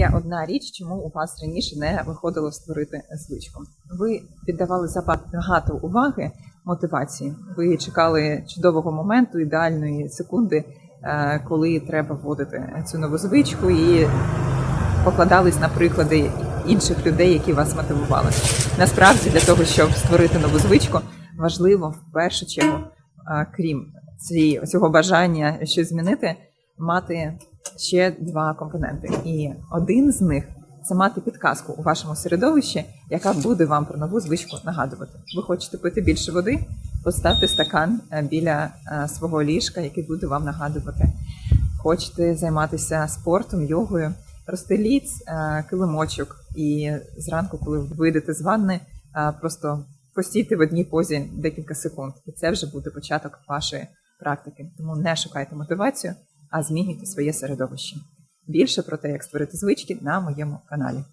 є одна річ, чому у вас раніше не виходило створити звичку. Ви віддавали забагато уваги мотивації. Ви чекали чудового моменту, ідеальної секунди, е, коли треба вводити цю нову звичку, і покладались на приклади інших людей, які вас мотивували. Насправді, для того, щоб створити нову звичку, важливо в першу чергу, е, крім цього бажання щось змінити, мати ще два компоненти. І один з них це мати підказку у вашому середовищі, яка буде вам про нову звичку нагадувати. Ви хочете пити більше води? Поставте стакан е, біля е, свого ліжка, який буде вам нагадувати. Хочете займатися спортом, йогою, розстеліть е, килимочок і зранку, коли ви вийдете з ванни, просто постійте в одній позі декілька секунд, і це вже буде початок вашої практики. Тому не шукайте мотивацію, а змінюйте своє середовище. Більше про те, як створити звички на моєму каналі.